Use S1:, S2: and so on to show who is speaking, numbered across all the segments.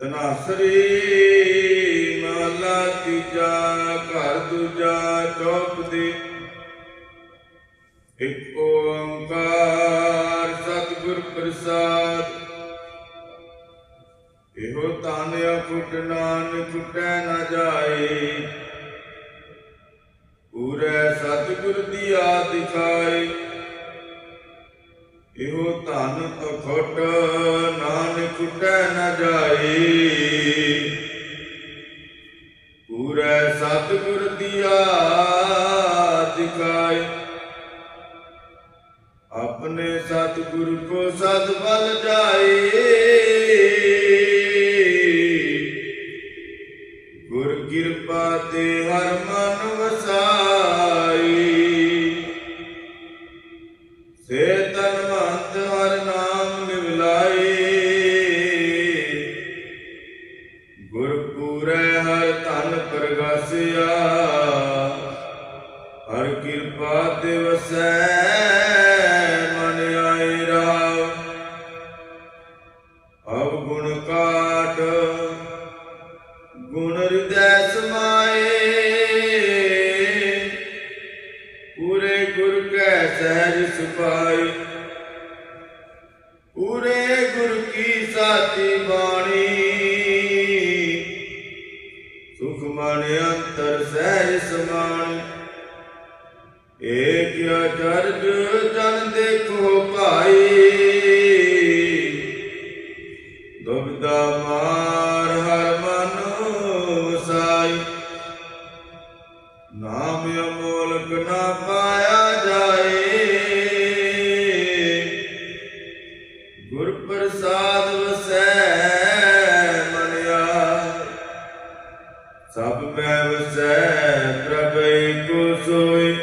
S1: ਤਨਾਸਰੀ ਮਹਲਾ ਤੀਜਾ, ਘਰ ਦੂਜਾ, ਚੌਕ ਦੇ ਇੱਕ ਓੰਕਾਰ, ਸਤਿਗੁਰ ਪ੍ਰਸਾਦ। ਇਹੋ ਤਾਨਿਆ ਫੁੱਟ ਨਾਨਕ ਫੁੱਟੈ ਨਾ ਜਾਏ। ਪੂਰੇ ਸਤਿਗੁਰ ਦੀ ਆ ਦਿਖਾਏ। ਇਹੋ ਧਨ ਅਖੋਟ ਨਾਨਕ ਫੁੱਟੈ ਨਾ ਜਾਏ। ਪੂਰੇ ਸਤਿਗੁਰ ਦੀ ਆ ਆਪਣੇ ਸਤਿਗੁਰ ਕੋ ਸਦ ਬਲ ਜਾਏ। ਗੁਰ ਕਿਰਪਾ ਤੇ ਹਰ ਮਨ ਵਸਾਈ ਸੇ ਤਨਵੰਤ ਕਿਰਪਾ ਮਨ ਆਏ ਰਾਵ ਅਬ ਗੁਣ ਕਾਟ ਗੁਣ ਹਿਰਦੈ ਸਮਾਏ ਪੂਰੇ ਗੁਰ ਕੈ ਸਹਿਜ ਸੁਪਾਈ ਪੂਰੇ ਗੁਰ ਕੀ ਸਾਥੀ ਏਕ ਅਚਰਜ ਜਨ ਦੇਖੋ ਭਾਈ। ਦੁਬਦਾ ਮਾਰ ਹਰ ਮਨ ਵਸਾਈ ਨਾਮ ਅਮੋਲਕ ਨਾ ਪਾਇਆ ਜਾਏ। ਗੁਰ ਪ੍ਰਸਾਦ ਵਸੈ ਸਭ ਮੈਂ ਵਸੈ ਪ੍ਰਭ ਏਕੋ ਸੋਈ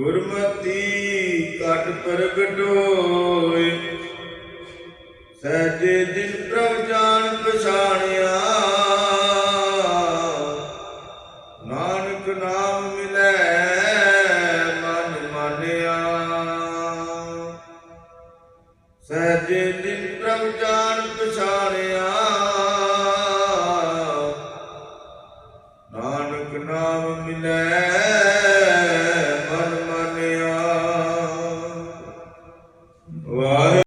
S1: ਗੁਰਮਤੀ ਘਟ ਪ੍ਰਗਟੋਏ ਸਹਜੇ ਦਿਨ ਪ੍ਰਭ ਜਾਣ ਪਛਾਣਿਆ। ਨਾਨਕ ਨਾਮ ਮਿਲੇ ਮਨ ਮਾਨਿਆ। ਸਹਜੇ ਜਿਨ ਪ੍ਰਭ ਜਾਣ ਪਛਾਣਿਆ।